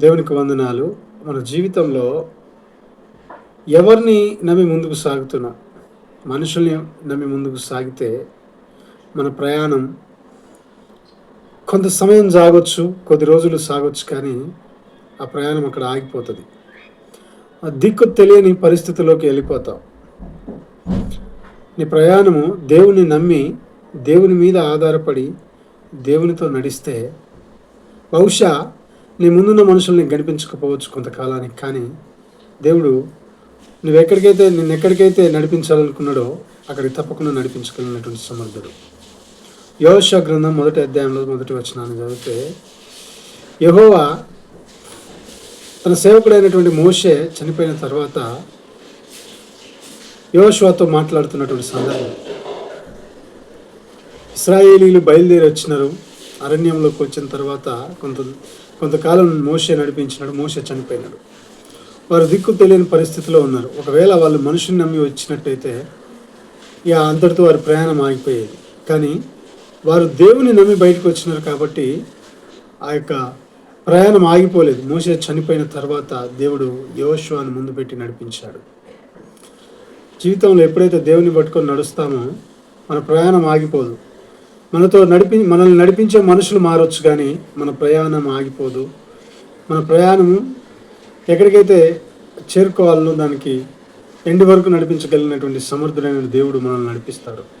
దేవునికి వందనాలు. మన జీవితంలో ఎవరిని నమ్మి ముందుకు సాగుతున్నాం మనుషుల్ని నమ్మి ముందుకు సాగితే మన ప్రయాణం కొంత సమయం సాగొచ్చు కొద్ది రోజులు సాగొచ్చు కానీ ఆ ప్రయాణం అక్కడ ఆగిపోతుంది. ఆ దిక్కు తెలియని పరిస్థితుల్లోకి వెళ్ళిపోతాం. నీ ప్రయాణము దేవుని నమ్మి దేవుని మీద ఆధారపడి దేవునితో నడిస్తే బహుశా నీ ముందున్న మనుషుల్ని గడిపించకపోవచ్చు కొంతకాలానికి కానీ దేవుడు నువ్వెక్కడికైతే నిన్ను ఎక్కడికైతే నడిపించాలనుకున్నాడో అక్కడికి తప్పకుండా నడిపించగలిగినటువంటి సమర్థుడు. యోష గ్రంథం మొదటి అధ్యాయంలో మొదటి వచనాన్ని చదివితే యహోవా తన సేవకుడైనటువంటి మోషే చనిపోయిన తర్వాత యోషువాతో మాట్లాడుతున్నటువంటి సందర్భం. ఇస్రాయేలీలు బయలుదేరి వచ్చినారు. అరణ్యంలోకి వచ్చిన తర్వాత కొంత కొంతకాలం మోసే నడిపించినాడు మోసే చనిపోయినాడు. వారు దిక్కు తెలియని పరిస్థితిలో ఉన్నారు. ఒకవేళ వాళ్ళు మనుషుని నమ్మి వచ్చినట్టయితే ఇక అంతటితో వారి ప్రయాణం ఆగిపోయేది. కానీ వారు దేవుని నమ్మి బయటకు వచ్చినారు కాబట్టి ఆ యొక్క ప్రయాణం ఆగిపోలేదు. మోసే చనిపోయిన తర్వాత దేవుడు యోశ్వాన్ని ముందు పెట్టి నడిపించాడు. జీవితంలో ఎప్పుడైతే దేవుని పట్టుకొని నడుస్తామో మన ప్రయాణం ఆగిపోదు. మనతో నడిపి మనల్ని నడిపించే మనుషులు మారొచ్చు కానీ మన ప్రయాణం ఆగిపోదు. మన ప్రయాణము ఎక్కడికైతే చేరుకోవాలనో దానికి ఎండి వరకు నడిపించగలిగినటువంటి సమర్థుడైన దేవుడు మనల్ని నడిపిస్తాడు.